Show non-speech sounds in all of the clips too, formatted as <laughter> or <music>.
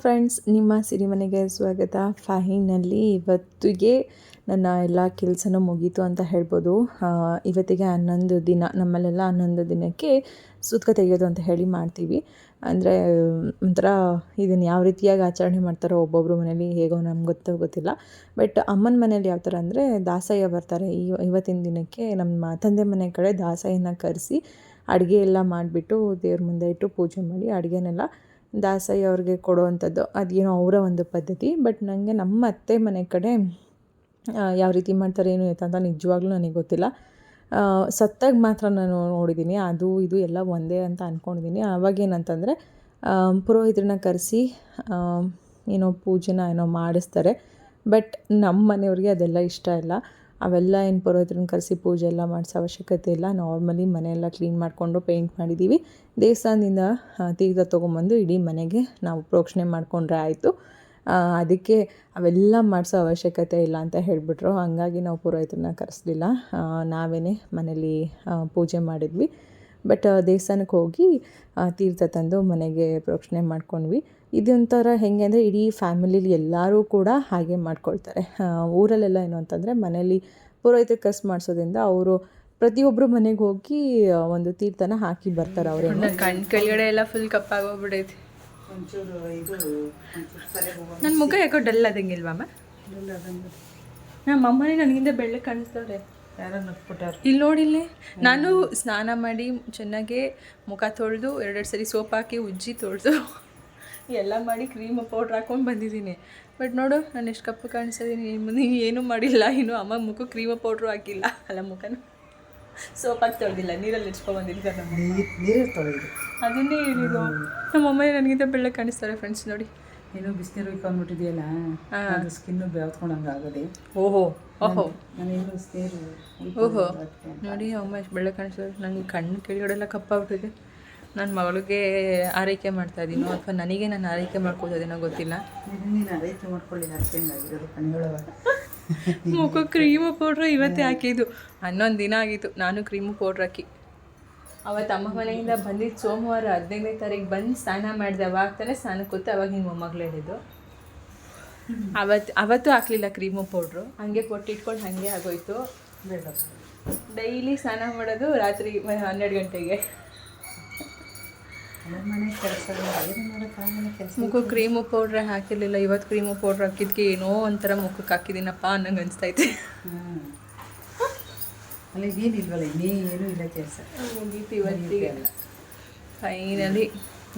Friends ನಿಮ್ಮ ಸಿರಿಮನೆಗೆ ಸ್ವಾಗತ. Finally ಇವತ್ತಿಗೆ ನನ್ನ ಎಲ್ಲ ಕೆಲಸನೂ ಮುಗೀತು ಅಂತ ಹೇಳ್ಬೋದು. ಇವತ್ತಿಗೆ ಹನ್ನೊಂದು ದಿನ, ನಮ್ಮಲ್ಲೆಲ್ಲ ಹನ್ನೊಂದು ದಿನಕ್ಕೆ ಸೂತ್ಕ ತೆಗೆಯೋದು ಅಂತ ಹೇಳಿ ಮಾಡ್ತೀವಿ. ಅಂದರೆ, ಒಂಥರ ಇದನ್ನು ಯಾವ ರೀತಿಯಾಗಿ ಆಚರಣೆ ಮಾಡ್ತಾರೋ ಒಬ್ಬೊಬ್ಬರು ಮನೇಲಿ ಹೇಗೋ ನಮ್ಗೆ ಗೊತ್ತೋ ಗೊತ್ತಿಲ್ಲ. ಬಟ್ ಅಮ್ಮನ ಮನೇಲಿ ಯಾವ ಥರ ಅಂದರೆ, ದಾಸಯ್ಯ ಬರ್ತಾರೆ. ಈ ಇವತ್ತಿನ ದಿನಕ್ಕೆ ನಮ್ಮ ತಂದೆ ಮನೆ ಕಡೆ ದಾಸಯ್ಯನ ಕರೆಸಿ ಅಡುಗೆ ಎಲ್ಲ ಮಾಡಿಬಿಟ್ಟು ದೇವ್ರ ಮುಂದೆ ಇಟ್ಟು ಪೂಜೆ ಮಾಡಿ ಅಡುಗೆನೆಲ್ಲ ದಾಸಯ್ಯ ಅವ್ರಿಗೆ ಕೊಡುವಂಥದ್ದು, ಅದೇನೋ ಅವರ ಒಂದು ಪದ್ಧತಿ. ಬಟ್ ನನಗೆ ನಮ್ಮ ಅತ್ತೆ ಮನೆ ಕಡೆ ಯಾವ ರೀತಿ ಮಾಡ್ತಾರೆ, ಏನು ಅಂತ ನಿಜವಾಗ್ಲೂ ನನಗೆ ಗೊತ್ತಿಲ್ಲ. ಸತ್ತಾಗ ಮಾತ್ರ ನಾನು ನೋಡಿದ್ದೀನಿ ಅದು ಇದು ಎಲ್ಲ ಒಂದೇ ಅಂತ ಅಂದ್ಕೊಂಡಿದ್ದೀನಿ ಆವಾಗ ಏನಂತಂದರೆ ಪುರೋಹಿತರನ್ನ ಕರೆಸಿ ಏನೋ ಪೂಜೆನ ಏನೋ ಮಾಡಿಸ್ತಾರೆ. ಬಟ್ ನಮ್ಮ ಮನೆಯವ್ರಿಗೆ ಅದೆಲ್ಲ ಇಷ್ಟ ಇಲ್ಲ. ಅವೆಲ್ಲ ಏನು ಪುರೋಹಿತರನ್ನ ಕರೆಸಿ ಪೂಜೆ ಎಲ್ಲ ಮಾಡಿಸೋ ಅವಶ್ಯಕತೆ ಇಲ್ಲ. ನಾರ್ಮಲಿ ಮನೆಯೆಲ್ಲ ಕ್ಲೀನ್ ಮಾಡಿಕೊಂಡು ಪೇಂಟ್ ಮಾಡಿದ್ದೀವಿ ದೇವಸ್ಥಾನದಿಂದ ತೀರ್ಥ ತೊಗೊಂಬಂದು ಇಡೀ ಮನೆಗೆ ನಾವು ಪ್ರೋಕ್ಷಣೆ ಮಾಡಿಕೊಂಡ್ರೆ ಆಯಿತು. ಅದಕ್ಕೆ ಅವೆಲ್ಲ ಮಾಡಿಸೋ ಅವಶ್ಯಕತೆ ಇಲ್ಲ ಅಂತ ಹೇಳಿಬಿಟ್ರು. ಹಾಗಾಗಿ ನಾವು ಪುರೋಹಿತರನ್ನ ಕರೆಸಲಿಲ್ಲ. ನಾವೇ ಮನೇಲಿ ಪೂಜೆ ಮಾಡಿದ್ವಿ. ಬಟ್ ದೇವಸ್ಥಾನಕ್ಕೆ ಹೋಗಿ ತೀರ್ಥ ತಂದು ಮನೆಗೆ ಪ್ರೋಕ್ಷಣೆ ಮಾಡ್ಕೊಂಡ್ವಿ. ಇದೊಂಥರ ಹೆಂಗೆ ಅಂದರೆ ಇಡೀ ಫ್ಯಾಮಿಲಿಲಿ ಎಲ್ಲರೂ ಕೂಡ ಹಾಗೆ ಮಾಡ್ಕೊಳ್ತಾರೆ. ಊರಲ್ಲೆಲ್ಲ ಏನು ಅಂತಂದರೆ ಮನೇಲಿ ಪುರೋಹಿತ ಕಸ್ ಮಾಡಿಸೋದ್ರಿಂದ ಅವರು ಪ್ರತಿಯೊಬ್ಬರು ಮನೆಗೆ ಹೋಗಿ ಒಂದು ತೀರ್ಥನ ಹಾಕಿ ಬರ್ತಾರೆ ಅವರು. ಕಣ್ ಕೆಳಗಡೆ ಎಲ್ಲ ಫುಲ್ ಕಪ್ಪಾಗೋಗ್ಬಿಡೈತಿ ನನ್ನ ಮುಖ ಯಾಕೋ ಡಲ್ ಆದಂಗಿಲ್ವಮ್ಮ ನಮ್ಮ ಅಮ್ಮನೇ ನನಗಿಂತ ಬೆಳ್ಳೆ ಕಾಣಿಸ್ತಾವ್ರೆ. ಯಾರೋ ನೋಡಿ ಇಲ್ಲಿ. ನೋಡಿಲ್ಲೇ ನಾನು ಸ್ನಾನ ಮಾಡಿ ಚೆನ್ನಾಗಿ ಮುಖ ತೊಳೆದು ಎರಡೆರಡು ಸರಿ ಸೋಪ್ ಹಾಕಿ ಉಜ್ಜಿ ತೊಳೆದು. ಎಲ್ಲ ಮಾಡಿ ಕ್ರೀಮ್ ಪೌಡ್ರ್ ಹಾಕೊಂಡು ಬಂದಿದ್ದೀನಿ. ಬಟ್ ನೋಡು ನಾನು ಎಷ್ಟು ಕಪ್ಪು ಕಾಣಿಸಿದ್ದೀನಿ ನೀವು ಏನೂ ಮಾಡಿಲ್ಲ. ಇನ್ನು ಅಮ್ಮ ಮುಖ ಕ್ರೀಮ್ ಪೌಡ್ರು ಹಾಕಿಲ್ಲ. ಅಲ್ಲ ಮುಖನ? ಸೋಪ್ ಹಾಕಿ ತೊಳೆದಿಲ್ಲ. ನೀರಲ್ಲಿ ಇಟ್ಕೊಂಡ್ಬಂದಿದ್ದೀನಿ ನಮ್ಮ ನೀರು ನೀರು ತೊಳೆದು ಅದನ್ನೇ ಹೇಳಿದ್ದು ನಮ್ಮ ಅಮ್ಮ ನನಗಿಂತ ಬೆಳ್ಳೆ ಕಾಣಿಸ್ತಾರೆ ಫ್ರೆಂಡ್ಸ್ ನೋಡಿ. ಏನೋ ಬಿಸಿನೀರು ಇಕ್ಕೊಂಡ್ಬಿಟ್ಟಿದೆಯಲ್ಲ ಅದು ಸ್ಕಿನ್ನು ಬೆವತ್ಕೊಂಡಂಗೆ ಆಗದೆ. ಓಹೋ ಓಹೋ. ನಾನೇನು ಬಿಸಿನೀರು ಓಹೋ. ನೋಡಿ ಅಮ್ಮ ಎಷ್ಟು ಬೆಳ್ಳೆ ಕಾಣಿಸ್ತದೆ ನನಗೆ ಕಣ್ಣು ಕೆಳಗಡೆ ಎಲ್ಲ ಕಪ್ಪಾಗ್ಬಿಟ್ಟಿದೆ. ನನ್ನ ಮಗಳಿಗೆ ಆರೈಕೆ ಮಾಡ್ತಾ ಇದ್ದೀನೋ ಅಥವಾ ನನಗೆ ನಾನು ಆರೈಕೆ ಮಾಡ್ಕೊತಾ ಇದ್ದೀನೋ ಗೊತ್ತಿಲ್ಲ. <laughs> ಮುಖ ಕ್ರೀಮು ಪೌಡ್ರ್ ಇವತ್ತೇ ಹಾಕಿದ್ದು. ಹನ್ನೊಂದು ದಿನ ಆಗಿತ್ತು ನಾನು ಕ್ರೀಮು ಪೌಡ್ರ್ ಹಾಕಿ. ಅವತ್ತು ಅಮ್ಮ ಮನೆಯಿಂದ ಬಂದಿದ್ದು ಸೋಮವಾರ ಹದಿನೈದನೇ ತಾರೀಕು ಬಂದು ಸ್ನಾನ ಮಾಡಿದೆ ಅವಾಗ ತಾನೇ ಸ್ನಾನ ಕೂತು ಅವಾಗ ನಿಮ್ಮ ಮೊಮ್ಮಗಳು ಹೇಳಿದ್ದು. ಅವತ್ತು ಅವತ್ತು ಹಾಕ್ಲಿಲ್ಲ ಕ್ರೀಮು ಪೌಡ್ರು ಹಂಗೆ ಕೊಟ್ಟಿಟ್ಕೊಂಡು ಹಾಗೆ ಆಗೋಯ್ತು. ಡೈಲಿ ಸ್ನಾನ ಮಾಡೋದು ರಾತ್ರಿ ಹನ್ನೆರಡು ಗಂಟೆಗೆ. ಅವ್ರ ಮನೆ ಕೆಲಸ ಏನು ಮಾಡೋಕ್ಕಾಗಲ್ಲ ಕೆಲಸ ಮುಖ ಕ್ರೀಮು ಪೌಡ್ರ್ ಹಾಕಿರಲಿಲ್ಲ ಇವತ್ತು ಕ್ರೀಮು ಪೌಡ್ರ್ ಹಾಕಿದ್ಕೆ ಏನೋ ಒಂಥರ ಮುಖಕ್ಕೆ ಹಾಕಿದ್ದೀನಪ್ಪ ಅನ್ನಂಗೆ ಅನಿಸ್ತೈತೆ ಹಾಂ ಅಲ್ಲ ಏನಿಲ್ವಲ್ಲ ಇನ್ನೇನು ಇಲ್ಲ ಕೆಲಸ. ಮುಗೀತು ಇವತ್ತಿಗೆ. ಫೈನಲಿ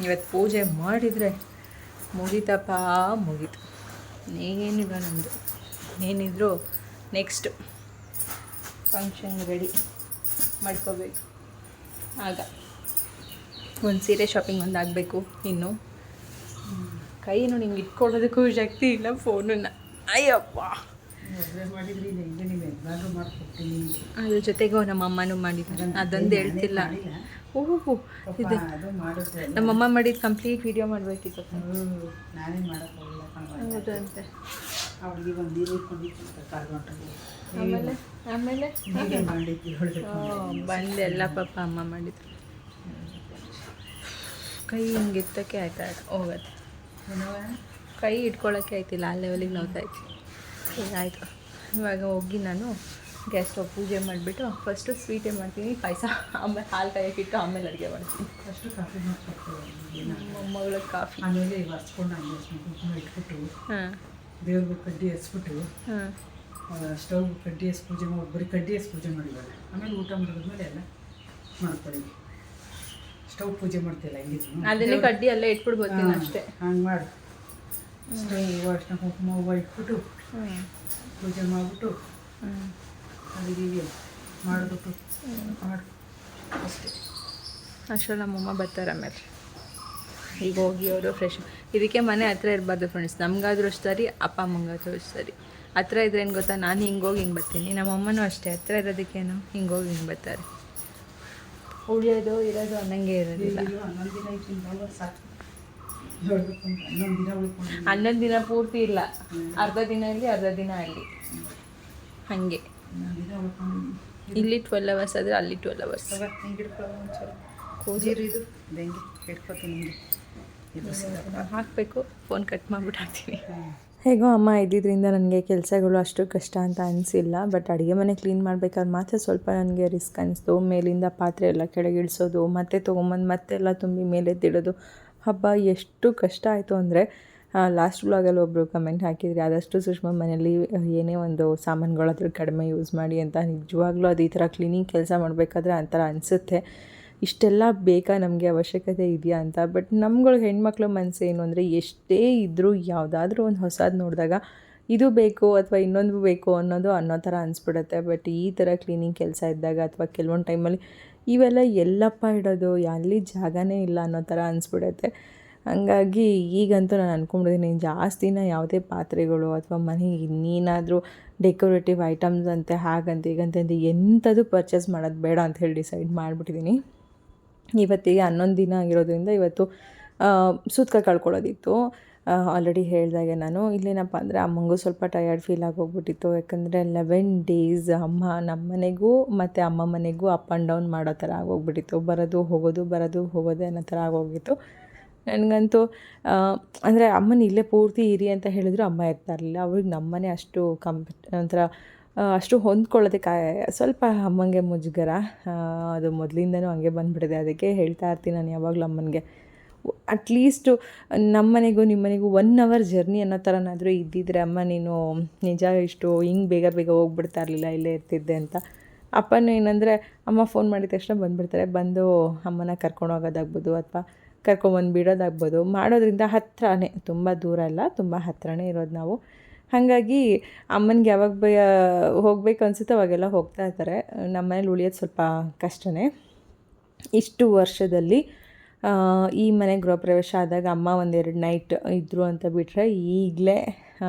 ಇವತ್ತು ಪೂಜೆ ಮಾಡಿದರೆ ಮುಗೀತಪ್ಪ ಮುಗೀತು. ಏನಿಲ್ಲ ನಮ್ಮದು ಏನಿದ್ರು ನೆಕ್ಸ್ಟ್ ಫಂಕ್ಷನ್ ರೆಡಿ ಮಾಡ್ಕೋಬೇಕು. ಆಗ. ಒಂದು ಸೀರೆ ಶಾಪಿಂಗ್ ಒಂದು ಆಗಬೇಕು ಇನ್ನು. ಕೈನು ನಿಮ್ಗೆ ಇಟ್ಕೊಳ್ಳೋದಕ್ಕೂ ಶಕ್ತಿ ಇಲ್ಲ ಫೋನನ್ನ ಅಯ್ಯಪ್ಪ. ಅದ್ರ ಜೊತೆಗೂ ನಮ್ಮ ಅಮ್ಮನೂ ಮಾಡಿದ್ದಾರೆ. ಅದೊಂದು ಹೇಳ್ತಿಲ್ಲ. ಓಹೋ, ಇದು ನಮ್ಮಮ್ಮ ಮಾಡಿದ ಕಂಪ್ಲೀಟ್ ವಿಡಿಯೋ ಮಾಡಬೇಕಿತ್ತು. ಅಂತೆ ಆಮೇಲೆ? ಆಮೇಲೆ? ಬಂದೆಲ್ಲ ಪಾಪ ಅಮ್ಮ ಮಾಡಿದ್ರು. ಕೈ ಹಿಂಗೆ ಎತ್ತಕ್ಕೆ ಆಯ್ತಾ? ಹೋಗತ್ತೆ. ಕೈ ಇಟ್ಕೊಳ್ಳೋಕ್ಕೆ ಆಯ್ತಿಲ್ಲ ಆ ಲೆವೆಲಿಗೆ ನೋವ್ತಾಯ್ತು ಈಗ ಆಯಿತು. ಇವಾಗ ಹೋಗಿ ನಾನು ಗ್ಯಾಸ್ ಸ್ಟವ್ ಪೂಜೆ ಮಾಡಿಬಿಟ್ಟು ಫಸ್ಟು ಸ್ವೀಟೇ ಮಾಡ್ತೀನಿ? ಪಾಯಸ ಆಮೇಲೆ ಹಾಲು ಕಾಯಕ್ಕಿಟ್ಟು ಆಮೇಲೆ ಅಡುಗೆ ಮಾಡ್ತೀನಿ. ಫಸ್ಟು ಕಾಫಿ ನಮ್ಮ ಮೊಮ್ಮಗಳ ಕಾಫಿ ಆಮೇಲೆ ಹಚ್ಕೊಂಡು ಕುಂಕುಮ ಇಟ್ಬಿಟ್ಟು ಹಾಂ. ದೇವ್ರಿಗೆ ಕಡ್ಡಿ ಹಚ್ಬಿಟ್ಟು ಹಾಂ. ಸ್ಟವ್ ಕಡ್ಡಿ ಹಚ್ಚಿ ಪೂಜೆ ಮಾಡಿ ಬರೀ ಕಡ್ಡಿ ಹಚ್ಚಿ ಪೂಜೆ ಮಾಡಿದ್ದಾರೆ. ಆಮೇಲೆ ಊಟ ಮಾಡಿದ್ಮೇಲೆ ಎಲ್ಲ ಮಾಡ್ಕೊಳ್ಳಿ ಸ್ಟವ್ ಪೂಜೆ ಮಾಡ್ತಿಲ್ಲ ಹೆಂಗಿದ್ರು ಅದನ್ನೇ ಕಡ್ಡಿ ಅಲ್ಲೇ ಇಟ್ಬಿಡ್ಬೋದು ಅಷ್ಟೇ. ಹಂಗೆ ಮಾಡು. ಸ್ಟವ್ ಅರ್ಶಿನ ಕುಂಕುಮ ಹೂವು ಇಟ್ಬಿಟ್ಟು ಪೂಜೆ ಮಾಡಿಬಿಟ್ಟು ಅಡುಗೆಗೆ ಮಾಡಿಬಿಟ್ಟು ಮಾಡಿ. ಅಷ್ಟೇ. ಅಷ್ಟರಲ್ಲಿ ನಮ್ಮಮ್ಮ ಬರ್ತಾರೆ ಆಮೇಲೆ. ಈಗ ಹೋಗಿ ಅವರು ಫ್ರೆಶ್ ಇದಕ್ಕೆ ಮನೆ ಹತ್ರ ಇರಬಾರ್ದು ಫ್ರೆಂಡ್ಸ್ ನಮಗಾದ್ರೂ ಅಷ್ಟು ಸರಿ ಅಪ್ಪ ಅಮ್ಮಂಗಾದ್ರೂ ಅಷ್ಟು ಸರಿ. ಹತ್ರ ಇದ್ರೆ ಏನು ಗೊತ್ತಾ? ನಾನು ಹಿಂಗೆ ಹೋಗಿ ಹಿಂಗೆ ಬರ್ತೀನಿ. ನಮ್ಮ ಅಮ್ಮನೂ ಅಷ್ಟೇ. ಹತ್ರ ಇರೋದಕ್ಕೇನು? ಹಿಂಗೆ ಹೋಗಿ ಹಿಂಗೆ ಬರ್ತಾರೆ. ಉಳಿಯೋದು ಇರೋದು ಅನ್ನಂಗೆ ಇರೋದಿಲ್ಲ. ಹನ್ನೊಂದು ದಿನ ಸಾಕು. ಹನ್ನೊಂದು ಪೂರ್ತಿ ಇಲ್ಲ. ಅರ್ಧ ದಿನ ಇಲ್ಲಿ ಅರ್ಧ ದಿನ ಅಲ್ಲಿ ಹಾಗೆ. ಇಲ್ಲಿ ಟ್ವೆಲ್ ಅವರ್ಸ್ ಆದರೆ ಅಲ್ಲಿ ಟ್ವೆಲ್ ಅವರ್ಸ್ ಕೂಜಿರು ಇದು ಹೆಂಗೆ ಇದು ಹಾಕಬೇಕು. ಫೋನ್ ಕಟ್ ಮಾಡಿಬಿಟ್ಟು ಹಾಕ್ತೀನಿ. ಹೇಗೋ ಅಮ್ಮ ಇದ್ದಿದ್ದರಿಂದ ನನಗೆ ಕೆಲಸಗಳು ಅಷ್ಟು ಕಷ್ಟ ಅಂತ ಅನಿಸಿಲ್ಲ ಬಟ್ ಅಡುಗೆ ಮನೆ ಕ್ಲೀನ್ ಮಾಡ್ಬೇಕಾದ್ರೆ ಮಾತ್ರ ಸ್ವಲ್ಪ ನನಗೆ ರಿಸ್ಕ್ ಅನಿಸ್ತು. ಮೇಲಿಂದ ಪಾತ್ರೆ ಎಲ್ಲ ಕೆಳಗೆ ಇಳಿಸೋದು ಮತ್ತೆ ತೊಗೊಂಬಂದು ಮತ್ತೆಲ್ಲ ತುಂಬಿ ಮೇಲೆ ಎತ್ತಿಡೋದು ಹಬ್ಬ ಎಷ್ಟು ಕಷ್ಟ ಆಯಿತು ಅಂದರೆ ಲಾಸ್ಟ್ ಬ್ಲಾಗಲ್ಲಿ ಒಬ್ಬರು ಕಮೆಂಟ್ ಹಾಕಿದ್ರಿ, ಆದಷ್ಟು ಸುಷ್ಮಾ ಮನೇಲಿ ಏನೇ ಒಂದು ಸಾಮಾನುಗಳಾದರೂ ಕಡಿಮೆ ಯೂಸ್ ಮಾಡಿ ಅಂತ ನಿಜವಾಗ್ಲೂ ಅದು ಈ ಥರ ಕ್ಲೀನಿಂಗ್ ಕೆಲಸ ಮಾಡಬೇಕಾದ್ರೆ ಆ ಥರ ಅನಿಸುತ್ತೆ. ಇಷ್ಟೆಲ್ಲ ಬೇಕಾ? ನಮಗೆ ಅವಶ್ಯಕತೆ ಇದೆಯಾ ಅಂತ. ಬಟ್ ನಮ್ಗಳು ಹೆಣ್ಮಕ್ಳ ಮನಸ್ಸು ಏನು ಅಂದರೆ ಎಷ್ಟೇ ಇದ್ದರೂ ಯಾವುದಾದ್ರೂ ಒಂದು ಹೊಸದು ನೋಡಿದಾಗ ಇದು ಬೇಕು ಅಥವಾ ಇನ್ನೊಂದು ಬೇಕು ಅನ್ನೋದು ಅನ್ನೋ ಥರ ಅನಿಸ್ಬಿಡುತ್ತೆ. ಬಟ್ ಈ ಥರ ಕ್ಲೀನಿಂಗ್ ಕೆಲಸ ಇದ್ದಾಗ ಅಥವಾ ಕೆಲವೊಂದು ಟೈಮಲ್ಲಿ ಇವೆಲ್ಲ ಎಲ್ಲಪ್ಪ ಇಡೋದು, ಅಲ್ಲಿ ಜಾಗನೇ ಇಲ್ಲ ಅನ್ನೋ ಥರ ಅನಿಸ್ಬಿಡುತ್ತೆ. ಹಂಗಾಗಿ ಈಗಂತೂ ನಾನು ಅಂದ್ಕೊಂಡಿದ್ದೀನಿ ಜಾಸ್ತಿನ ಯಾವುದೇ ಪಾತ್ರೆಗಳು ಅಥವಾ ಮನೆಗೆ ಇನ್ನೇನಾದರೂ ಡೆಕೋರೇಟಿವ್ ಐಟಮ್ಸ್ ಅಂತೆ, ಹಾಗಂತೆ ಈಗಂತೆ ಎಂಥದ್ದು ಪರ್ಚೇಸ್ ಮಾಡೋದು ಬೇಡ ಅಂತ ಹೇಳಿ ಡಿಸೈಡ್ ಮಾಡಿಬಿಟ್ಟಿದ್ದೀನಿ ಇವತ್ತಿಗೆ ಹನ್ನೊಂದು ದಿನ ಆಗಿರೋದ್ರಿಂದ ಇವತ್ತು ಸುತ್ತಕ ಕಳ್ಕೊಳ್ಳೋದಿತ್ತು. ಆಲ್ರೆಡಿ ಹೇಳಿದಾಗೆ ನಾನು, ಇಲ್ಲೇನಪ್ಪ ಅಂದರೆ ಅಮ್ಮಂಗೂ ಸ್ವಲ್ಪ ಟಯರ್ಡ್ ಫೀಲ್ ಆಗೋಗ್ಬಿಟ್ಟಿತ್ತು. ಯಾಕಂದರೆ ಲೆವೆನ್ ಡೇಸ್ ಅಮ್ಮ ನಮ್ಮ ಮನೆಗೂ ಮತ್ತು ಅಮ್ಮ ಮನೆಗೂ ಅಪ್ ಆ್ಯಂಡ್ ಡೌನ್ ಮಾಡೋ ಥರ ಆಗೋಗ್ಬಿಟ್ಟಿತ್ತು. ಬರೋದು, ಹೋಗೋದು ಬರೋದು, ಹೋಗೋದು ಅನ್ನೋ ಥರ ಆಗೋಗಿತ್ತು. ನನಗಂತೂ ಅಂದರೆ ಅಮ್ಮನ ಇಲ್ಲೇ ಪೂರ್ತಿ ಇರಿ ಅಂತ ಹೇಳಿದ್ರು ಅಮ್ಮ ಇರ್ತಾ ಇರಲಿಲ್ಲ. ಅವ್ರಿಗೆ ನಮ್ಮನೆ ಅಷ್ಟು ಕಂಪ್ ಒಂಥರ ಅಷ್ಟು ಹೊಂದ್ಕೊಳ್ಳೋದಕ್ಕೆ ಸ್ವಲ್ಪ ಅಮ್ಮಂಗೆ ಮುಜುಗರ. ಅದು ಮೊದಲಿಂದನೂ ಹಂಗೆ ಬಂದುಬಿಟ್ಟಿದೆ. ಅದಕ್ಕೆ ಹೇಳ್ತಾ ಇರ್ತೀನಿ ನಾನು ಯಾವಾಗಲೂ ಅಮ್ಮನಿಗೆ. ಅಟ್ಲೀಸ್ಟು ನಮ್ಮನೆಗೂ ನಿಮ್ಮನೆಗೂ ಒನ್ ಅವರ್ ಜರ್ನಿ ಅನ್ನೋ ಥರನಾದರೂ ಇದ್ದಿದ್ರೆ, ಅಮ್ಮ, ನೀನು ನಿಜ ಇಷ್ಟು ಹಿಂಗೆ ಬೇಗ ಬೇಗ ಹೋಗ್ಬಿಡ್ತಾ ಇರಲಿಲ್ಲ, ಇಲ್ಲೇ ಇರ್ತಿದ್ದೆ ಅಂತ. ಅಪ್ಪನೂ ಏನಂದರೆ, ಅಮ್ಮ ಫೋನ್ ಮಾಡಿದ ತಕ್ಷಣ ಬಂದುಬಿಡ್ತಾರೆ. ಬಂದು ಅಮ್ಮನ ಕರ್ಕೊಂಡು ಹೋಗೋದಾಗ್ಬೋದು ಅಥವಾ ಕರ್ಕೊಂಬಂದು ಬಿಡೋದಾಗ್ಬೋದು. ಮಾಡೋದ್ರಿಂದ ಹತ್ತಿರನೇ ತುಂಬ ದೂರ ಅಲ್ಲ, ತುಂಬ ಹತ್ತಿರನೇ ಇರೋದು ನಾವು. ಹಾಗಾಗಿ ಅಮ್ಮನಿಗೆ ಯಾವಾಗ ಬ ಹೋಗ್ಬೇಕು ಅನಿಸುತ್ತೆ ಅವಾಗೆಲ್ಲ ಹೋಗ್ತಾ ಇರ್ತಾರೆ. ನಮ್ಮ ಮನೇಲಿ ಉಳಿಯೋದು ಸ್ವಲ್ಪ ಕಷ್ಟನೇ. ಇಷ್ಟು ವರ್ಷದಲ್ಲಿ ಈ ಮನೆ ಗೃಹ ಪ್ರವೇಶ ಆದಾಗ ಅಮ್ಮ ಒಂದೆರಡು ನೈಟ್ ಇದ್ದರು ಅಂತ ಬಿಟ್ಟರೆ ಈಗಲೇ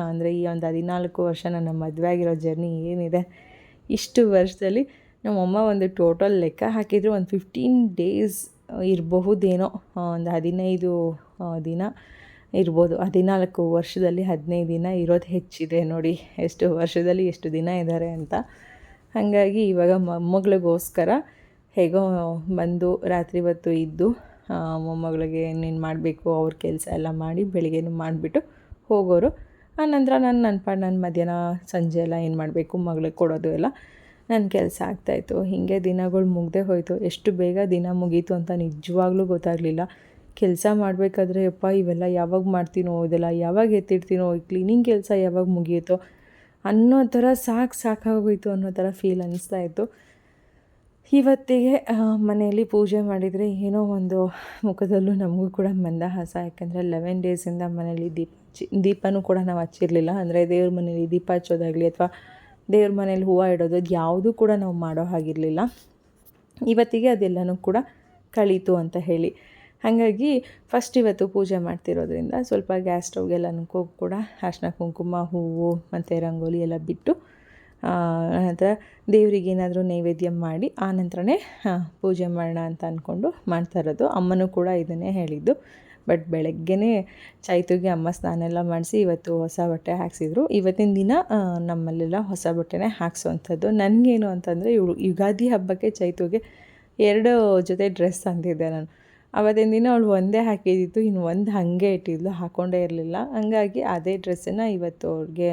ಅಂದರೆ ಈ ಒಂದು ಹದಿನಾಲ್ಕು ವರ್ಷ ನನ್ನ ಮದುವೆ ಆಗಿರೋ ಜರ್ನಿ ಏನಿದೆ, ಇಷ್ಟು ವರ್ಷದಲ್ಲಿ ನಮ್ಮಮ್ಮ ಒಂದು ಟೋಟಲ್ ಲೆಕ್ಕ ಹಾಕಿದ್ರು. ಒಂದು ಫಿಫ್ಟೀನ್ ಡೇಸ್ ಇರಬಹುದೇನೋ ಒಂದು ಹದಿನೈದು ದಿನ. ಇರ್ಬೋದು. ಹದಿನಾಲ್ಕು ವರ್ಷದಲ್ಲಿ ಹದಿನೈದು ದಿನ ಇರೋದು ಹೆಚ್ಚಿದೆ ನೋಡಿ. ಎಷ್ಟು ವರ್ಷದಲ್ಲಿ ಎಷ್ಟು ದಿನ ಇದ್ದಾರೆ ಅಂತ. ಹಾಗಾಗಿ ಇವಾಗ ಮೊಮ್ಮಗಳಿಗೋಸ್ಕರ ಹೇಗೋ ಬಂದು ರಾತ್ರಿ ಹೊತ್ತು ಇದ್ದು ಮೊಮ್ಮಗಳಿಗೆ ಏನೇನು ಮಾಡಬೇಕು, ಅವ್ರ ಕೆಲಸ ಎಲ್ಲ ಮಾಡಿ ಬೆಳಿಗ್ಗೆನೂ ಮಾಡಿಬಿಟ್ಟು ಹೋಗೋರು. ಆನಂತರ ನಾನು ನನ್ನ ಪಾಡು ನಾನು ಮಧ್ಯಾಹ್ನ, ಸಂಜೆ ಎಲ್ಲ ಏನು ಮಾಡಬೇಕು, ಮಗಳಿಗೆ ಕೊಡೋದು ಎಲ್ಲ ನನ್ನ ಕೆಲಸ ಆಗ್ತಾಯಿತ್ತು ಹೀಗೆ ದಿನಗಳು ಮುಗ್ದೇ ಹೋಯಿತು. ಎಷ್ಟು ಬೇಗ ದಿನ ಮುಗೀತು ಅಂತ ನಿಜವಾಗ್ಲೂ ಗೊತ್ತಾಗಲಿಲ್ಲ. ಕೆಲಸ ಮಾಡಬೇಕಾದ್ರೆ, ಯಪ್ಪ, ಇವೆಲ್ಲ ಯಾವಾಗ ಮಾಡ್ತೀನೋ, ಇದೆಲ್ಲ ಯಾವಾಗ ಎತ್ತಿಡ್ತೀನೋ, ಈ ಕ್ಲೀನಿಂಗ್ ಕೆಲಸ ಯಾವಾಗ ಮುಗಿಯುತ್ತೋ ಅನ್ನೋ ಥರ ಸಾಕು ಸಾಕಾಗೋಯಿತು ಅನ್ನೋ ಥರ ಫೀಲ್ ಅನ್ನಿಸ್ತಾ ಇತ್ತು. ಇವತ್ತಿಗೆ ಮನೆಯಲ್ಲಿ ಪೂಜೆ ಮಾಡಿದರೆ ಏನೋ ಒಂದು ಮುಖದಲ್ಲೂ ನಮಗೂ ಕೂಡ ಮಂದಹಾಸ ಯಾಕೆಂದರೆ ಲೆವೆನ್ ಡೇಸಿಂದ ಮನೇಲಿ ದೀಪ ಹಚ್ಚಿ, ದೀಪನೂ ಕೂಡ ನಾವು ಹಚ್ಚಿರಲಿಲ್ಲ. ಅಂದರೆ ದೇವ್ರ ಮನೇಲಿ ದೀಪ ಹಚ್ಚೋದಾಗಲಿ ಅಥವಾ ದೇವ್ರ ಮನೇಲಿ ಹೂವು ಇಡೋದು, ಅದು ಯಾವುದೂ ಕೂಡ ನಾವು ಮಾಡೋ ಹಾಗಿರಲಿಲ್ಲ. ಇವತ್ತಿಗೆ ಅದೆಲ್ಲನೂ ಕೂಡ ಕಳೀತು ಅಂತ ಹೇಳಿ. ಹಾಗಾಗಿ ಫಸ್ಟ್ ಇವತ್ತು ಪೂಜೆ ಮಾಡ್ತಿರೋದ್ರಿಂದ ಸ್ವಲ್ಪ ಗ್ಯಾಸ್ ಸ್ಟವ್ಗೆಲ್ಲನಕ್ಕೂ ಕೂಡ ಅರ್ಶಿನ ಕುಂಕುಮ, ಹೂವು, ಮತ್ತು ರಂಗೋಲಿ ಎಲ್ಲ ಬಿಟ್ಟು ನಂತರ ದೇವರಿಗೆ ಏನಾದರೂ ನೈವೇದ್ಯ ಮಾಡಿ ಆ ನಂತರನೇ ಪೂಜೆ ಮಾಡೋಣ ಅಂತ ಅಂದ್ಕೊಂಡು ಮಾಡ್ತಾ ಇರೋದು. ಅಮ್ಮನೂ ಕೂಡ ಇದನ್ನೇ ಹೇಳಿದ್ದು. ಬಟ್ ಬೆಳಗ್ಗೆನೇ ಚೈತುಗೆ ಅಮ್ಮ ಸ್ನಾನ ಎಲ್ಲ ಮಾಡಿಸಿ ಇವತ್ತು ಹೊಸ ಬಟ್ಟೆ ಹಾಕ್ಸಿದ್ರು. ಇವತ್ತಿನ ದಿನ ನಮ್ಮಲ್ಲೆಲ್ಲ ಹೊಸ ಬಟ್ಟೆನೇ ಹಾಕ್ಸೋವಂಥದ್ದು. ನನಗೇನು ಅಂತಂದರೆ ಯುಗಾದಿ ಹಬ್ಬಕ್ಕೆ ಚೈತುಗೆ ಎರಡು ಜೊತೆ ಡ್ರೆಸ್ ತಂದಿದ್ದೆ ನಾನು. ಅವತ್ತಿನ ದಿನ ಅವಳು ಒಂದೇ ಹಾಕಿದ್ದಿತ್ತು, ಇನ್ನು ಒಂದು ಹಾಗೆ ಇಟ್ಟಿದ್ಲು ಹಾಕ್ಕೊಂಡೇ ಇರಲಿಲ್ಲ. ಹಂಗಾಗಿ ಅದೇ ಡ್ರೆಸ್ಸನ್ನು ಇವತ್ತು ಅವ್ರಿಗೆ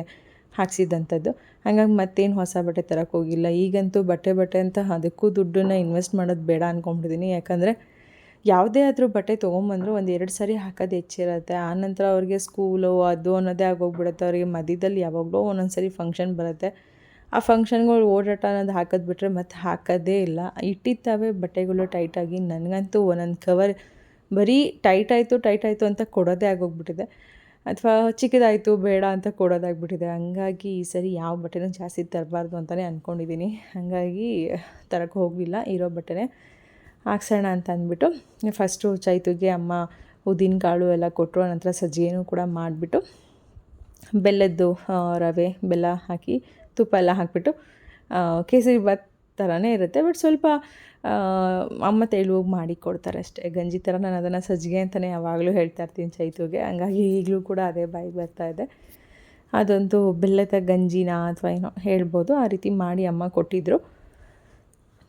ಹಾಕ್ಸಿದ್ದಂಥದ್ದು ಹಂಗಾಗಿ ಮತ್ತೇನು ಹೊಸ ಬಟ್ಟೆ ತರಕ್ಕೆ ಹೋಗಿಲ್ಲ. ಈಗಂತೂ ಬಟ್ಟೆ ಬಟ್ಟೆ ಅಂತ ಅದಕ್ಕೂ ದುಡ್ಡನ್ನು ಇನ್ವೆಸ್ಟ್ ಮಾಡೋದು ಬೇಡ ಅಂದ್ಕೊಂಬಿಟ್ಟಿದ್ದೀನಿ ಯಾಕಂದರೆ ಯಾವುದೇ ಆದರೂ ಬಟ್ಟೆ ತೊಗೊಂಬಂದ್ರು ಒಂದು ಎರಡು ಸಾರಿ ಹಾಕೋದು ಹೆಚ್ಚಿರುತ್ತೆ. ಆನಂತರ ಅವ್ರಿಗೆ ಸ್ಕೂಲು ಅದು ಅನ್ನೋದೇ ಆಗೋಗ್ಬಿಡುತ್ತೆ. ಅವರಿಗೆ ಮಧ್ಯದಲ್ಲಿ ಯಾವಾಗಲೂ ಒಂದೊಂದು ಸರಿ ಫಂಕ್ಷನ್ ಬರುತ್ತೆ. ಆ ಫಂಕ್ಷನ್ಗಳು ಓಡಾಟ ಅನ್ನೋದು ಹಾಕೋದು ಬಿಟ್ಟರೆ ಮತ್ತೆ ಹಾಕೋದೇ ಇಲ್ಲ. ಇಟ್ಟಿದ್ದಾವೆ, ಬಟ್ಟೆಗಳು ಟೈಟಾಗಿ ನನಗಂತೂ ಒಂದೊಂದು ಕವರ್ ಬರೀ ಟೈಟ್ ಆಯಿತು ಟೈಟ್ ಆಯಿತು ಅಂತ ಕೊಡೋದೇ ಆಗೋಗ್ಬಿಟ್ಟಿದೆ. ಅಥವಾ ಚಿಕ್ಕದಾಯಿತು, ಬೇಡ ಅಂತ ಕೊಡೋದಾಗ್ಬಿಟ್ಟಿದೆ. ಹಂಗಾಗಿ ಈ ಸರಿ ಯಾವ ಬಟ್ಟೆನೂ ಜಾಸ್ತಿ ತರಬಾರ್ದು ಅಂತಲೇ ಅಂದ್ಕೊಂಡಿದ್ದೀನಿ ಹಾಗಾಗಿ ತರಕ್ಕೆ ಹೋಗಲಿಲ್ಲ, ಇರೋ ಬಟ್ಟೆನೇ ಹಾಕ್ಸೋಣ ಅಂತ ಅಂದ್ಬಿಟ್ಟು ಫಸ್ಟು ಚೈತುಗೆ, ಅಮ್ಮ, ಉದ್ದಿನ ಕಾಳು ಎಲ್ಲ ಕೊಟ್ಟರು. ನಂತರ ಸಜ್ಜಿಗೆನೂ ಕೂಡ ಮಾಡಿಬಿಟ್ಟು ಬೆಲ್ಲದ್ದು ರವೆ, ಬೆಲ್ಲ ಹಾಕಿ ತುಪ್ಪ ಎಲ್ಲ ಹಾಕಿಬಿಟ್ಟು ಕೇಸರಿ ಭಾತ್ ಥರನೇ ಇರುತ್ತೆ. ಬಟ್ ಸ್ವಲ್ಪ ಅಮ್ಮ ತೆಳುವಾಗಿ ಮಾಡಿ ಕೊಡ್ತಾರೆ ಅಷ್ಟೇ. ಗಂಜಿ ಥರ ನಾನು ಅದನ್ನು ಸಜ್ಜಿಗೆ ಅಂತಲೇ ಯಾವಾಗಲೂ ಹೇಳ್ತಾ ಇರ್ತೀನಿ ಚೈತುಗೆ. ಹಂಗಾಗಿ ಈಗಲೂ ಕೂಡ ಅದೇ ಬಾಯಿಗೆ ಬರ್ತಾ ಇದೆ. ಅದೊಂದು ಬೆಲ್ಲದ ಗಂಜಿನ ಅಥವಾ ಏನೋ ಹೇಳ್ಬೋದು. ಆ ರೀತಿ ಮಾಡಿ ಅಮ್ಮ ಕೊಟ್ಟಿದ್ದರು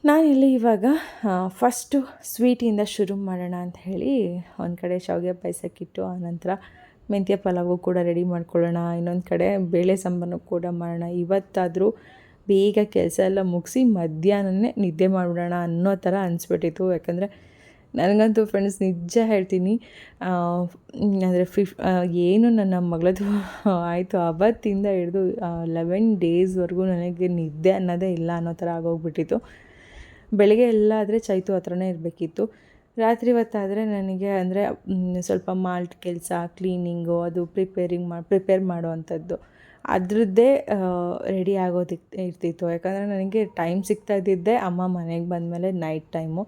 ನಾನಿಲ್ಲಿ ಇವಾಗ ಫಸ್ಟು ಸ್ವೀಟಿಂದ ಶುರು ಮಾಡೋಣ ಅಂತ ಹೇಳಿ ಒಂದು ಕಡೆ ಶಾವಿಗೆ ಪಾಯಸಕ್ಕಿಟ್ಟು ಆನಂತರ ಮೆಂತ್ಯ ಪಲಾವು ಕೂಡ ರೆಡಿ ಮಾಡ್ಕೊಳ್ಳೋಣ. ಇನ್ನೊಂದು ಕಡೆ ಬೇಳೆ ಸಾಂಬಾರು ಕೂಡ ಮಾಡೋಣ. ಇವತ್ತಾದರೂ ಬೇಗ ಕೆಲಸ ಎಲ್ಲ ಮುಗಿಸಿ ಮಧ್ಯಾಹ್ನನೇ ನಿದ್ದೆ ಮಾಡಿಬಿಡೋಣ ಅನ್ನೋ ಥರ ಅನಿಸ್ಬಿಟ್ಟಿತ್ತು. ಯಾಕಂದರೆ ನನಗಂತೂ ಫ್ರೆಂಡ್ಸ್ ನಿಜ ಹೇಳ್ತೀನಿ ಅಂದರೆ ಫಿಫ್ ಏನು ನನ್ನ ಮಗಳದು ಆಯಿತು. ಅವತ್ತಿಂದ ಹಿಡಿದು ಲೆವೆನ್ ಡೇಸ್ವರೆಗೂ ನನಗೆ ನಿದ್ದೆ ಅನ್ನೋದೇ ಇಲ್ಲ ಅನ್ನೋ ಥರ ಆಗೋಗ್ಬಿಟ್ಟಿತ್ತು. ಬೆಳಗ್ಗೆ ಎಲ್ಲ ಆದರೆ ಚೈತು ಹತ್ರನೇ ಇರಬೇಕಿತ್ತು. ರಾತ್ರಿ ಹೊತ್ತಾದರೆ ನನಗೆ ಅಂದರೆ ಸ್ವಲ್ಪ ಮಾಲ್ಟ್ ಕೆಲಸ ಕ್ಲೀನಿಂಗು ಅದು ಪ್ರಿಪೇರಿಂಗ್ ಮಾಡಿ ಪ್ರಿಪೇರ್ ಮಾಡುವಂಥದ್ದು. ಅದರದ್ದೇ ರೆಡಿ ಆಗೋದಿಕ್, ಇರ್ತಿತ್ತು. ಯಾಕಂದರೆ ನನಗೆ ಟೈಮ್ ಸಿಗ್ತಾ ಇದ್ದಿದ್ದೆ ಅಮ್ಮ ಮನೆಗೆ ಬಂದಮೇಲೆ ನೈಟ್ ಟೈಮು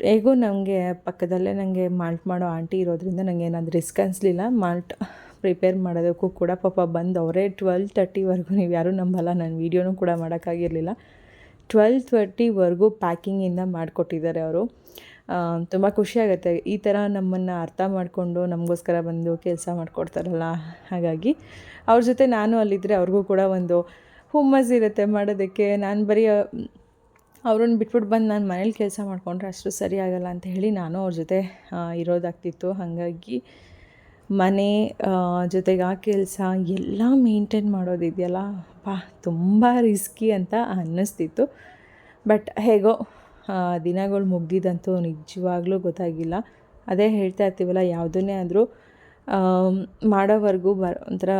ಹೇಗೂ ನಮಗೆ ಪಕ್ಕದಲ್ಲೇ ನನಗೆ ಮಾಲ್ಟ್ ಮಾಡೋ ಆಂಟಿ ಇರೋದ್ರಿಂದ ನನಗೆ ಏನಾದರೂ ರಿಸ್ಕ್ ಅನಿಸ್ಲಿಲ್ಲ. ಮಾಲ್ಟ್ ಪ್ರಿಪೇರ್ ಮಾಡೋದಕ್ಕೂ ಕೂಡ ಪಾಪ ಬಂದು ಅವರೇ ಟ್ವೆಲ್ ತರ್ಟಿವರೆಗೂ ನೀವು ಯಾರೂ ನಂಬಲ್ಲ, ನಾನು ವೀಡಿಯೋನೂ ಕೂಡ ಮಾಡೋಕ್ಕಾಗಿರಲಿಲ್ಲ. ಟ್ವೆಲ್ ತರ್ಟಿವರೆಗೂ ಪ್ಯಾಕಿಂಗಿಂದ ಮಾಡಿಕೊಟ್ಟಿದ್ದಾರೆ ಅವರು. ತುಂಬ ಖುಷಿಯಾಗುತ್ತೆ ಈ ಥರ ನಮ್ಮನ್ನು ಅರ್ಥ ಮಾಡಿಕೊಂಡು ನಮಗೋಸ್ಕರ ಬಂದು ಕೆಲಸ ಮಾಡಿಕೊಡ್ತಾರಲ್ಲ, ಹಾಗಾಗಿ ಅವ್ರ ಜೊತೆ ನಾನು ಅಲ್ಲಿದ್ದರೆ ಅವ್ರಿಗೂ ಕೂಡ ಒಂದು ಹುಮ್ಮಸ್ ಇರುತ್ತೆ ಮಾಡೋದಕ್ಕೆ. ನಾನು ಬರೀ, ಅವ್ರನ್ನ ಬಿಟ್ಬಿಟ್ಟು ಬಂದು ನಾನು ಮನೇಲಿ ಕೆಲಸ ಮಾಡಿಕೊಂಡ್ರೆ ಅಷ್ಟು ಸರಿಯಾಗಲ್ಲ ಅಂತ ಹೇಳಿ ನಾನು ಅವ್ರ ಜೊತೆ ಇರೋದಾಗ್ತಿತ್ತು. ಹಾಗಾಗಿ ಮನೆ ಜೊತೆಗೆ ಆ ಕೆಲಸ ಎಲ್ಲ ಮೇಂಟೈನ್ ಮಾಡೋದಿದೆಯಲ್ಲ ಪಾ, ತುಂಬ ರಿಸ್ಕಿ ಅಂತ ಅನ್ನಿಸ್ತಿತ್ತು. ಬಟ್ ಹೇಗೋ ದಿನಗಳು ಮುಗ್ದಿದ್ದಂತೂ ನಿಜವಾಗ್ಲೂ ಗೊತ್ತಾಗಿಲ್ಲ. ಅದೇ ಹೇಳ್ತಾ ಇರ್ತೀವಲ್ಲ, ಯಾವುದನ್ನೇ ಆದರೂ ಮಾಡೋವರೆಗೂ ಬ, ಒಂಥರ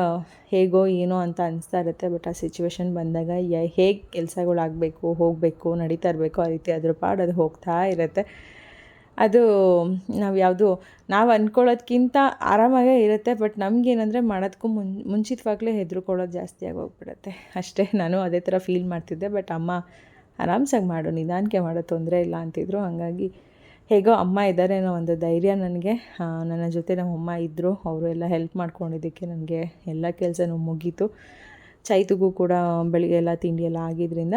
ಹೇಗೋ ಏನೋ ಅಂತ ಅನಿಸ್ತಾ ಇರುತ್ತೆ. ಬಟ್ ಆ ಸಿಚುವೇಶನ್ ಬಂದಾಗ ಯ, ಹೇಗೆ ಕೆಲಸಗಳಾಗಬೇಕು, ಹೋಗಬೇಕು, ನಡೀತಾ ಇರಬೇಕು, ಆ ರೀತಿ ಅದ್ರ ಪಾಡು, ಅದು ಹೋಗ್ತಾ ಇರುತ್ತೆ. ಅದು ನಾವು ಯಾವುದು, ನಾವು ಅಂದ್ಕೊಳ್ಳೋದ್ಕಿಂತ ಆರಾಮಾಗೇ ಇರುತ್ತೆ. ಬಟ್ ನಮಗೇನಂದರೆ ಮಾಡೋದಕ್ಕೂ ಮುನ್, ಮುಂಚಿತವಾಗಲೇ ಹೆದರ್ಕೊಳ್ಳೋದು ಜಾಸ್ತಿ ಆಗೋಗ್ಬಿಡುತ್ತೆ. ಅಷ್ಟೇ, ನಾನು ಅದೇ ಥರ ಫೀಲ್ ಮಾಡ್ತಿದ್ದೆ. ಬಟ್ ಅಮ್ಮ ಆರಾಮ್ಸಾಗಿ ಮಾಡು ನಿಧಾನಕ್ಕೆ ಮಾಡೋ, ತೊಂದರೆ ಇಲ್ಲ ಅಂತಿದ್ರು. ಹಾಗಾಗಿ ಹೇಗೋ ಅಮ್ಮ ಇದ್ದಾರೆ ಅನ್ನೋ ಒಂದು ಧೈರ್ಯ ನನಗೆ. ನನ್ನ ಜೊತೆ ನಮ್ಮ ಅಮ್ಮ ಇದ್ದರು ಅವರು ಎಲ್ಲ ಹೆಲ್ಪ್ ಮಾಡ್ಕೊಂಡಿದ್ದಕ್ಕೆ ನನಗೆ ಎಲ್ಲ ಕೆಲಸನೂ ಮುಗೀತು. ಚೈತಿಗೂ ಕೂಡ ಬೆಳಿಗ್ಗೆ ಎಲ್ಲ ತಿಂಡಿ ಎಲ್ಲ ಆಗಿದ್ದರಿಂದ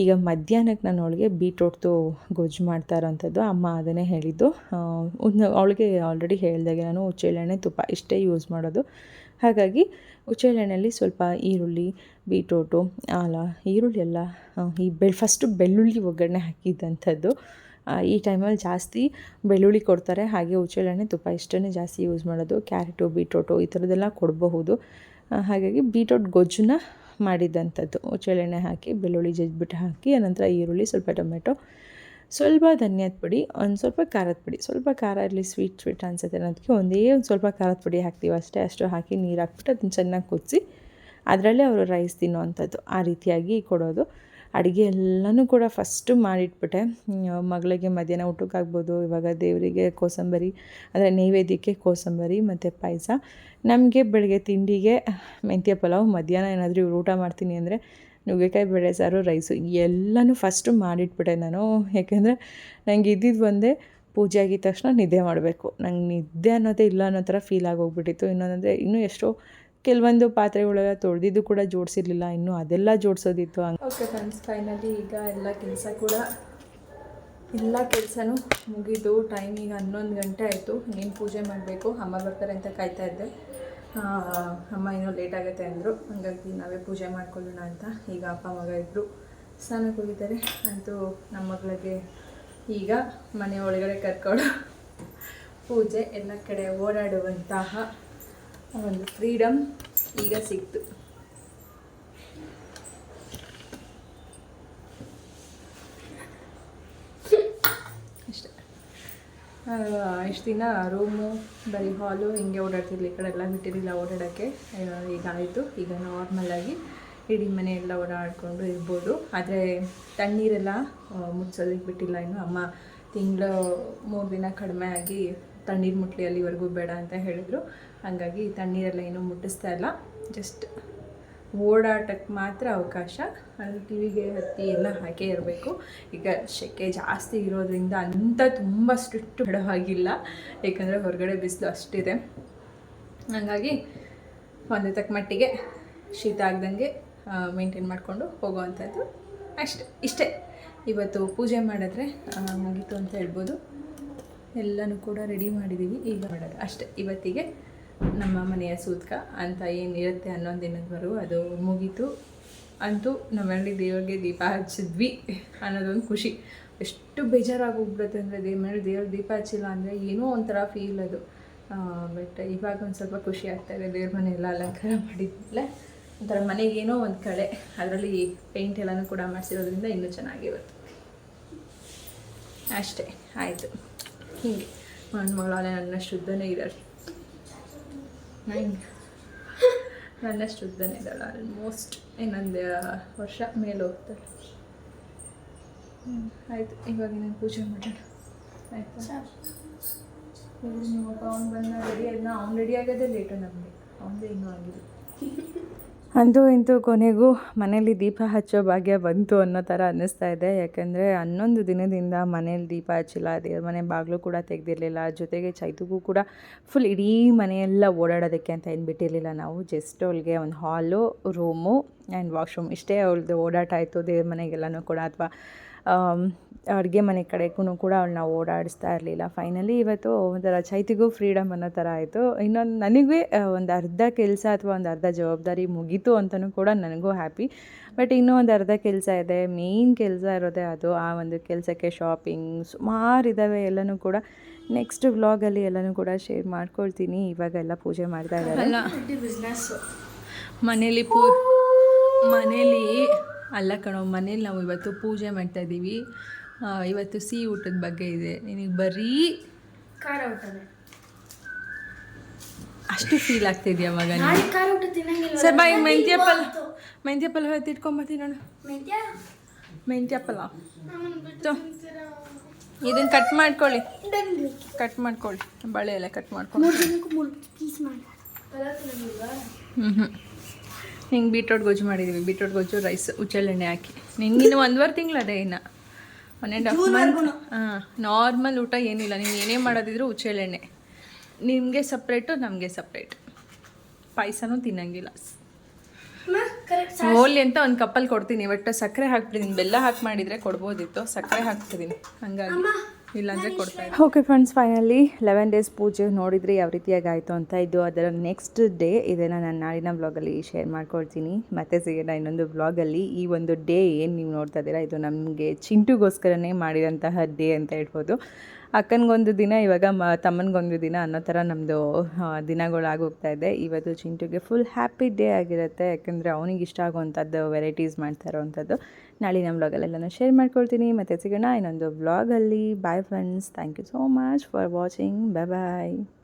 ಈಗ ಮಧ್ಯಾಹ್ನಕ್ಕೆ ನಾನು ಅವಳಿಗೆ ಬೀಟ್ರೋಟ್ದು ಗೊಜ್ಜು ಮಾಡ್ತಾ ಇರೋಂಥದ್ದು. ಅಮ್ಮ ಅದನ್ನೇ ಹೇಳಿದ್ದು. ಅವಳಿಗೆ ಆಲ್ರೆಡಿ ಹೇಳಿದಾಗೆ ನಾನು ಹುಚ್ಚೆಳ್ಳೆಣ್ಣೆ ತುಪ್ಪ ಇಷ್ಟೇ ಯೂಸ್ ಮಾಡೋದು. ಹಾಗಾಗಿ ಹುಚ್ಚೆಳ್ಳೆಣ್ಣೆಯಲ್ಲಿ ಸ್ವಲ್ಪ ಈರುಳ್ಳಿ, ಬೀಟ್ರೋಟು, ಆಲ, ಈರುಳ್ಳಿ ಎಲ್ಲ ಈ ಬೆಳ್ ಫಸ್ಟು ಬೆಳ್ಳುಳ್ಳಿ ಒಗ್ಗರಣೆ ಹಾಕಿದ್ದಂಥದ್ದು ಈ ಟೈಮಲ್ಲಿ ಜಾಸ್ತಿ ಬೆಳ್ಳುಳ್ಳಿ ಕೊಡ್ತಾರೆ. ಹಾಗೆ ಹುಚ್ಚೆಳ್ಳೆಣ್ಣೆ ತುಪ್ಪ ಇಷ್ಟೇ ಜಾಸ್ತಿ ಯೂಸ್ ಮಾಡೋದು, ಕ್ಯಾರೆಟು, ಬೀಟ್ರೋಟು ಈ ಥರದ್ದೆಲ್ಲ ಕೊಡಬಹುದು. ಹಾಗಾಗಿ ಬೀಟ್ರೋಟ್ ಗೊಜ್ಜನ್ನ ಮಾಡಿದ್ದಂಥದ್ದು ಹುಚ್ಚೆಳ್ಳೆಣ್ಣೆ ಹಾಕಿ, ಬೆಳ್ಳುಳ್ಳಿ ಜಜ್ಜಿಬಿಟ್ಟು ಹಾಕಿ, ಆನಂತರ ಈರುಳ್ಳಿ, ಸ್ವಲ್ಪ ಟೊಮೆಟೊ ಸ್ವಲ್ಪ ಧನ್ಯದ ಪುಡಿ, ಒಂದು ಸ್ವಲ್ಪ ಖಾರದ ಪುಡಿ. ಸ್ವಲ್ಪ ಖಾರ ಇರಲಿ ಸ್ವೀಟ್ ಸ್ವೀಟ್ ಅನ್ಸುತ್ತೆ ಅನ್ನೋದಕ್ಕೆ ಒಂದೇ ಒಂದು ಸ್ವಲ್ಪ ಖಾರದ ಪುಡಿ ಹಾಕ್ತೀವಿ ಅಷ್ಟೇ. ಅಷ್ಟು ಹಾಕಿ ನೀರು ಹಾಕ್ಬಿಟ್ಟು ಅದನ್ನ ಚೆನ್ನಾಗಿ ಕುದಿಸಿ, ಅದರಲ್ಲೇ ಅವರು ರೈಸ್ ತಿನ್ನುವಂಥದ್ದು ಆ ರೀತಿಯಾಗಿ ಕೊಡೋದು. ಅಡುಗೆ ಎಲ್ಲನೂ ಕೂಡ ಫಸ್ಟು ಮಾಡಿಟ್ಬಿಟ್ಟೆ. ಮಗಳಿಗೆ ಮಧ್ಯಾಹ್ನ ಊಟಕ್ಕಾಗ್ಬೋದು ಇವಾಗ ದೇವರಿಗೆ ಕೋಸಂಬರಿ, ಅಂದರೆ ನೈವೇದ್ಯಕ್ಕೆ ಕೋಸಂಬರಿ ಮತ್ತು ಪಾಯಸ. ನಮಗೆ ಬೆಳಗ್ಗೆ ತಿಂಡಿಗೆ ಮೆಂತ್ಯ ಪಲಾವ್, ಮಧ್ಯಾಹ್ನ ಏನಾದರೂ ಇವ್ರು ಊಟ ಮಾಡ್ತೀನಿ ಅಂದರೆ ನುಗ್ಗೆಕಾಯಿ ಬೇಳೆ, ಸಾರು ರೈಸು ಎಲ್ಲನೂ ಫಸ್ಟು ಮಾಡಿಟ್ಬಿಟ್ಟೆ ನಾನು. ಯಾಕೆಂದರೆ ನನಗೆ ಇದ್ದಿದ್ದು ಒಂದೇ ಪೂಜೆ ಆಗಿದ ತಕ್ಷಣ ನಿದ್ದೆ ಮಾಡಬೇಕು. ನಂಗೆ ನಿದ್ದೆ ಅನ್ನೋದೇ ಇಲ್ಲ ಅನ್ನೋ ಥರ ಫೀಲ್ ಆಗೋಗ್ಬಿಟ್ಟಿತ್ತು. ಇನ್ನೊಂದಂದರೆ ಇನ್ನೂ ಎಷ್ಟೋ ಕೆಲವೊಂದು ಪಾತ್ರೆಗಳೆಲ್ಲ ತೊಳೆದಿದ್ದು ಕೂಡ ಜೋಡಿಸಿರ್ಲಿಲ್ಲ. ಇನ್ನೂ ಅದೆಲ್ಲ ಜೋಡಿಸೋದಿತ್ತು ಓಕೆ ಫ್ರೆಂಡ್ಸ್ ಫೈನಲಿ ಈಗ ಎಲ್ಲ ಕೆಲಸ ಕೂಡ ಎಲ್ಲ ಕೆಲಸನೂ ಮುಗಿದು ಟೈಮ್ ಈಗ ಹನ್ನೊಂದು ಗಂಟೆ ಆಯಿತು. ನೀನು ಪೂಜೆ ಮಾಡಬೇಕು? ಅಮ್ಮ ಬರ್ತಾರೆ ಅಂತ ಕಾಯ್ತಾ ಇದ್ದೆ. ಅಮ್ಮ ಏನೋ ಲೇಟ್ ಆಗುತ್ತೆ ಅಂದರು. ಹಾಗಾಗಿ ನಾವೇ ಪೂಜೆ ಮಾಡ್ಕೊಳ್ಳೋಣ ಅಂತ ಈಗ ಅಪ್ಪ ಮಗ ಇಬ್ಬರು ಸ್ನಾನಕ್ಕೆ ಹೋಗಿದ್ದಾರೆ. ಅಂತೂ ನಮ್ಮ ಮಗಳಿಗೆ ಈಗ ಮನೆ ಒಳಗಡೆ ಕರ್ಕೊಂಡು ಪೂಜೆ ಎಲ್ಲ ಕಡೆ ಓಡಾಡುವಂತಹ ಒಂದು ಫ್ರೀಡಮ್ ಈಗ ಸಿಕ್ತು ಅಷ್ಟೆ ಇಷ್ಟು ದಿನ ರೂಮು, ಬರೀ ಹಾಲು, ಹಿಂಗೆ ಓಡಾಡ್ತಿರ್ಲಿ ಈ ಕಡೆ ಎಲ್ಲ ಬಿಟ್ಟಿರಲಿಲ್ಲ ಓಡಾಡೋಕ್ಕೆ. ಈಗ ಆಯಿತು. ಈಗ ನಾರ್ಮಲಾಗಿ ಇಡೀ ಮನೆಯೆಲ್ಲ ಓಡಾಡಿಕೊಂಡು ಇರ್ಬೋದು. ಆದರೆ ತಣ್ಣೀರೆಲ್ಲ ಮುಚ್ಚೋದಕ್ಕೆ ಬಿಟ್ಟಿಲ್ಲ ಇನ್ನು. ಅಮ್ಮ ತಿಂಗಳು ಮೂರು ದಿನ ಕಡಿಮೆ ಆಗಿ ತಣ್ಣೀರು ಮುಟ್ಲಿ ಅಲ್ಲಿವರೆಗೂ ಬೇಡ ಅಂತ ಹೇಳಿದರು. ಹಾಗಾಗಿ ತಣ್ಣೀರೆಲ್ಲ ಏನೂ ಮುಟ್ಟಿಸ್ತಾ ಇಲ್ಲ. ಜಸ್ಟ್ ಓಡಾಟಕ್ಕೆ ಮಾತ್ರ ಅವಕಾಶ. ಅಲ್ಲಿ ಕಿವಿಗೆ ಹತ್ತಿ ಎಲ್ಲ ಹಾಕೇ ಇರಬೇಕು. ಈಗ ಸೆಕೆ ಜಾಸ್ತಿ ಇರೋದ್ರಿಂದ ಅಂಥ ತುಂಬ ಸ್ಟ್ರಿಕ್ಟ್ ಬಿಡೋವಾಗಿಲ್ಲ ಏಕೆಂದರೆ ಹೊರಗಡೆ ಬಿಸಿಲು ಅಷ್ಟಿದೆ. ಹಾಗಾಗಿ ಒಂದು ತಕ್ಕ ಮಟ್ಟಿಗೆ ಶೀತ ಆಗ್ದಂಗೆ ಮೇಂಟೈನ್ ಮಾಡಿಕೊಂಡು ಹೋಗುವಂಥದ್ದು ಅಷ್ಟೆ. ಇಷ್ಟೇ. ಇವತ್ತು ಪೂಜೆ ಮಾಡಿದ್ರೆ ಮುಗೀತು ಅಂತ ಹೇಳ್ಬೋದು. ಎಲ್ಲನೂ ಕೂಡ ರೆಡಿ ಮಾಡಿದ್ದೀವಿ ಈಗ ಮಾಡೋದು ಅಷ್ಟೇ. ಇವತ್ತಿಗೆ ನಮ್ಮ ಮನೆಯ ಸೂತ್ಕ ಅಂತ ಏನಿರುತ್ತೆ ಹನ್ನೊಂದು ದಿನದವರೆಗೂ ಅದು ಮುಗೀತು. ಅಂತೂ ನಮ್ಮಲ್ಲಿ ದೇವ್ರಿಗೆ ದೀಪ ಹಚ್ಚಿದ್ವಿ ಅನ್ನೋದೊಂದು ಖುಷಿ. ಎಷ್ಟು ಬೇಜಾರಾಗೋಗ್ಬಿಡುತ್ತೆ ಅಂದರೆ ದೇವ್ರ ಮನೇಲಿ ದೇವ್ರ ದೀಪ ಹಚ್ಚಿಲ್ಲ ಅಂದರೆ ಏನೋ ಒಂಥರ ಫೀಲ್ ಅದು. ಬಟ್ ಇವಾಗ ಒಂದು ಸ್ವಲ್ಪ ಖುಷಿ ಆಗ್ತಾ ಇದೆ. ದೇವ್ರ ಮನೆ ಎಲ್ಲ ಅಲಂಕಾರ ಮಾಡಿದ್ಮೇಲೆ ಒಂಥರ ಮನೆಗೆ ಏನೋ ಒಂದು ಕಳೆ. ಅದರಲ್ಲಿ ಪೇಂಟ್ ಎಲ್ಲನೂ ಕೂಡ ಮಾಡಿಸಿರೋದ್ರಿಂದ ಇನ್ನೂ ಚೆನ್ನಾಗಿರುತ್ತೆ. ಅಷ್ಟೇ, ಆಯಿತು. ಹೀಗೆ. ನನ್ನ ಮಗಳೇ ನನ್ನ ಶುದ್ಧನೇ ಇದ್ದಾಳೆ ನಂಗೆ ನನ್ನಷ್ಟು ಉದ್ದನೇ ಇದ್ದಾಳೆ. ಆಲ್ಮೋಸ್ಟ್ ಇನ್ನೊಂದು ವರ್ಷ ಮೇಲೆ ಹೋಗ್ತಾಳೆ. ಆಯಿತು ಆಯ್ತು. ಇವಾಗ ನಾನು ಪೂಜೆ ಮಾಡೋಣ. ಆಯ್ತಾ? ಅವ್ನು ಬಂದ ರೆಡಿ ಆದ್ನ ಅವ್ನು ರೆಡಿ ಆಗೋದೇ ಲೇಟು ನಮಗೆ. ಅವನದೇ ಇನ್ನೂ ಆಗಿದೆ <laughs> ಅಂತೂ ಇಂತೂ ಕೊನೆಗೂ ಮನೇಲಿ ದೀಪ ಹಚ್ಚೋ ಭಾಗ್ಯ ಬಂತು ಅನ್ನೋ ಥರ ಅನ್ನಿಸ್ತಾ ಇದೆ. ಯಾಕೆಂದರೆ ಹನ್ನೊಂದು ದಿನದಿಂದ ಮನೇಲಿ ದೀಪ ಹಚ್ಚಿಲ್ಲ. ದೇವ್ರ ಮನೆ ಬಾಗಿಲು ಕೂಡ ತೆಗೆದಿರಲಿಲ್ಲ. ಜೊತೆಗೆ ಚೈತುಗೂ ಕೂಡ ಫುಲ್ ಇಡೀ ಮನೆಯೆಲ್ಲ ಓಡಾಡೋದಕ್ಕೆ ಅಂತ ಏನು ಬಿಟ್ಟಿರಲಿಲ್ಲ ನಾವು. ಜಸ್ಟ್ ಅವಳಿಗೆ ಒಂದು ಹಾಲು ರೂಮು ಆ್ಯಂಡ್ ವಾಶ್ರೂಮ್ ಇಷ್ಟೇ ಅವಳದು ಓಡಾಟ ಆಯಿತು. ದೇವ್ರ ಮನೆಗೆಲ್ಲನೂ ಕೂಡ. ಅಥವಾ ಅಡುಗೆ ಮನೆ ಕಡೆಗೂ ಕೂಡ ಅವಳನ್ನ ಓಡಾಡಿಸ್ತಾ ಇರಲಿಲ್ಲ. ಫೈನಲಿ ಇವತ್ತು ಒಂಥರ ಚೈತಿಗೂ ಫ್ರೀಡಮ್ ಅನ್ನೋ ಥರ ಆಯಿತು. ಇನ್ನೊಂದು ನನಗೆ ಒಂದು ಅರ್ಧ ಕೆಲಸ ಅಥವಾ ಒಂದು ಅರ್ಧ ಜವಾಬ್ದಾರಿ ಮುಗೀತು ಅಂತಲೂ ಕೂಡ ನನಗೂ ಹ್ಯಾಪಿ ಬಟ್ ಇನ್ನೂ ಒಂದು ಅರ್ಧ ಕೆಲಸ ಇದೆ. ಮೇಯ್ನ್ ಕೆಲಸ ಇರೋದೇ ಅದು. ಆ ಒಂದು ಕೆಲಸಕ್ಕೆ ಶಾಪಿಂಗ್ ಸುಮಾರು ಇದ್ದಾವೆ ಎಲ್ಲನೂ ಕೂಡ. ನೆಕ್ಸ್ಟ್ ವ್ಲಾಗಲ್ಲಿ ಎಲ್ಲನೂ ಕೂಡ ಶೇರ್ ಮಾಡ್ಕೊಳ್ತೀನಿ. ಇವಾಗೆಲ್ಲ ಪೂಜೆ ಮಾಡ್ತಾ ಇದ್ದಾರೆ. ಮನೇಲಿ ಪೂ ಮನೇಲಿ ಅಲ್ಲ ಕಣೋ ಮನೇಲಿ ನಾವು ಇವತ್ತು ಪೂಜೆ ಮಾಡ್ತಾ ಇದ್ದೀವಿ ಇವತ್ತು ಸಿಹಿ ಊಟದ ಬಗ್ಗೆ ಇದೆ. ನಿನಗೆ ಬರೀ ಖಾರ ಊಟನೇ. ಅಷ್ಟು ಫೀಲ್ ಆಗ್ತಿದ್ಯಾ ಮಗ ನಾಳೆ ಖಾರ ಊಟ ತಿನ್ನಂಗಿಲ್ಲ ಸರ್ ಬಾಯಿ ಮೆಂತ್ಯ ಪಲ್ ಮೆಂತ್ಯ ಪಲ್ ಹೊತ್ತು ಇಟ್ಕೊಂಬರ್ತೀನಿ ನೋಡು. ಮೆಂತ್ಯ? ಮೆಂತ್ಯ ಇದನ್ನ ಇದನ್ನು ಕಟ್ ಮಾಡ್ಕೊಳ್ಳಿ. ಕಟ್ ಮಾಡ್ಕೊಳ್ಳಿ. ಬಳೆ ಎಲ್ಲ ಕಟ್ ಮಾಡ್ಕೊಳ್ಳಿ ಹ್ಞೂ ಹ್ಞೂ ಹಿಂಗೆ ಬೀಟ್ರೋಟ್ ಗೊಜ್ಜು ಮಾಡಿದ್ದೀವಿ ಬೀಟ್ರೋಟ್ ಗೊಜ್ಜು ರೈಸ್ ಉಚ್ಚಲೆಣ್ಣೆ ಹಾಕಿ. ನಿನ್ಗಿನ್ನು ಒಂದುವರೆ ತಿಂಗಳು ಅದೇ ಇನ್ನು. ಒನ್ ಆ್ಯಂಡ್ ಹಾಫ್ ಮಂತ್ ಹಾಂ ನಾರ್ಮಲ್ ಊಟ ಏನಿಲ್ಲ. ನೀವು ಏನೇ ಮಾಡೋದಿದ್ರು ಉಚ್ಚೆಳ್ಳೆಣ್ಣೆ. ನಿಮಗೆ ಸಪ್ರೇಟು ನಮಗೆ ಸಪ್ರೇಟ್ ಪಾಯಸನೂ ತಿನ್ನಂಗಿಲ್ಲ. ಹೋಲಿ ಅಂತ ಒಂದು ಕಪ್ಪಲ್ಲಿ ಕೊಡ್ತೀನಿ. ಬಟ್ ಸಕ್ಕರೆ ಹಾಕ್ಬಿಟ್ಟಿದ್ದೀನಿ ಬೆಲ್ಲ ಹಾಕಿ ಮಾಡಿದರೆ ಕೊಡ್ಬೋದಿತ್ತು. ಸಕ್ಕರೆ ಹಾಕ್ತಿದ್ದೀನಿ ಹಂಗಾಗಿ. ಇಲ್ಲಾಂದರೆ ಕೊಡ್ತಾ ಇದ್ದೀನಿ okay friends finally eleven days ಪೂಜೆ ನೋಡಿದರೆ ಯಾವ ರೀತಿಯಾಗಿ ಆಯಿತು ಅಂತ ಇದು ಅದರ ನೆಕ್ಸ್ಟ್ ಡೇ ಇದನ್ನು ನಾನು ನಾಳಿನ ವ್ಲಾಗಲ್ಲಿ ಶೇರ್ ಮಾಡ್ಕೊಳ್ತೀನಿ ಮತ್ತೆ ಸಿಗೋಣ ಇನ್ನೊಂದು ವ್ಲಾಗಲ್ಲಿ ಈ ಒಂದು ಡೇ ಏನು ನೀವು ನೋಡ್ತಾ ಇದ್ದೀರಾ? ಇದು ನಮಗೆ ಚಿಂಟುಗೋಸ್ಕರನೇ ಮಾಡಿದಂತಹ ಡೇ ಅಂತ ಹೇಳ್ಬೋದು. ಅಕ್ಕನಿಗೊಂದು ದಿನ ಇವಾಗ ಮ ತಮ್ಮನಿಗೊಂದು ದಿನ ಅನ್ನೋ ಥರ ನಮ್ಮದು ದಿನಗಳಾಗೋಗ್ತಾ ಇದೆ. ಇವತ್ತು ಚಿಂಟುಗೆ ಫುಲ್ ಹ್ಯಾಪಿ ಡೇ ಆಗಿರುತ್ತೆ. ಯಾಕಂದರೆ ಅವನಿಗೆ ಇಷ್ಟ ಆಗುವಂಥದ್ದು ವೆರೈಟೀಸ್ ಮಾಡ್ತಾ ಇರೋವಂಥದ್ದು. ನಾಳೆ ನಮ್ಮ ಬ್ಲಾಗಲ್ಲೆಲ್ಲನೂ ಶೇರ್ ಮಾಡ್ಕೊಳ್ತೀನಿ. ಮತ್ತು ಸಿಗೋಣ ಇನ್ನೊಂದು ಬ್ಲಾಗಲ್ಲಿ bye friends thank you so much for watching bye bye